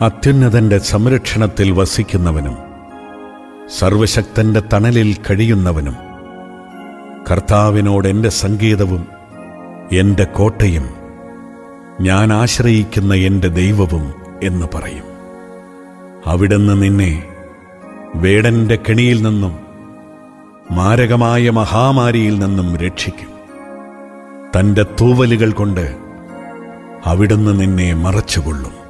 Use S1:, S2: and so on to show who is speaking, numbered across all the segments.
S1: അത്യുന്നതന്റെ സംരക്ഷണത്തിൽ വസിക്കുന്നവനും സർവശക്തന്റെ തണലിൽ കഴിയുന്നവനും കർത്താവിനോട് എന്റെ സംഗീതവും എന്റെ കോട്ടയും ഞാൻ ആശ്രയിക്കുന്ന എന്റെ ദൈവവും എന്ന് പറയും. അവിടുന്ന് നിന്നെ വേടന്റെ കെണിയിൽ നിന്നും മാരകമായ മഹാമാരിയിൽ നിന്നും രക്ഷിക്കും. തന്റെ തൂവലുകൾ കൊണ്ട് അവിടുന്ന് നിന്നെ മറച്ചുകൊള്ളും.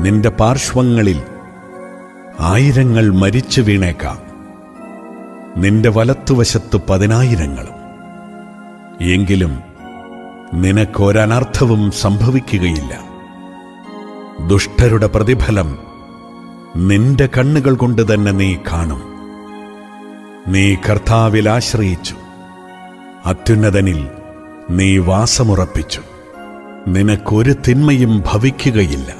S1: നിന്റെ പാർശ്വങ്ങളിൽ ആയിരങ്ങൾ മരിച്ചു വീണേക്കാം. നിന്റെ വലത്തുവശത്ത് പതിനായിരങ്ങളും. എങ്കിലും നിനക്കൊരനർത്ഥവും സംഭവിക്കുകയില്ല. ദുഷ്ടരുടെ പ്രതിഫലം നിന്റെ കണ്ണുകൾ കൊണ്ട് തന്നെ നീ കാണും. നീ കർത്താവിൽ ആശ്രയിച്ചു. അത്യുന്നതനിൽ നീ വാസമുറപ്പിച്ചു. നിനക്കൊരു തിന്മയും ഭവിക്കുകയില്ല.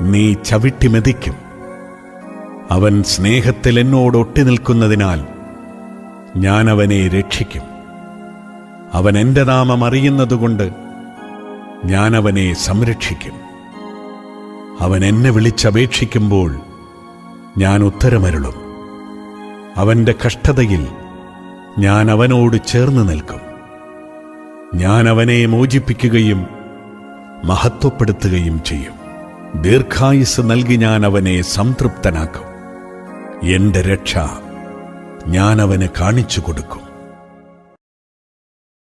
S1: നീ ചവിട്ടി മെതിക്കും. അവൻ സ്നേഹത്തിൽ എന്നോട് ഒട്ടി നിൽക്കുന്നതിനാൽ ഞാൻ അവനെ രക്ഷിക്കും. അവൻ എന്റെ നാമം അറിയുന്നതുകൊണ്ട് ഞാൻ അവനെ സംരക്ഷിക്കും. അവൻ എന്നെ വിളിച്ചപേക്ഷിക്കുമ്പോൾ ഞാൻ ഉത്തരമരുളും. അവന്റെ കഷ്ടതയിൽ ഞാൻ അവനോട് ചേർന്ന് നിൽക്കും. ഞാൻ അവനെ മോചിപ്പിക്കുകയും മഹത്വപ്പെടുത്തുകയും ചെയ്യും. ദീർഘായുസ് നൽകി ഞാൻ അവനെ സംതൃപ്തനാക്കും. എന്റെ രക്ഷ ഞാൻ അവന് കാണിച്ചു കൊടുക്കും.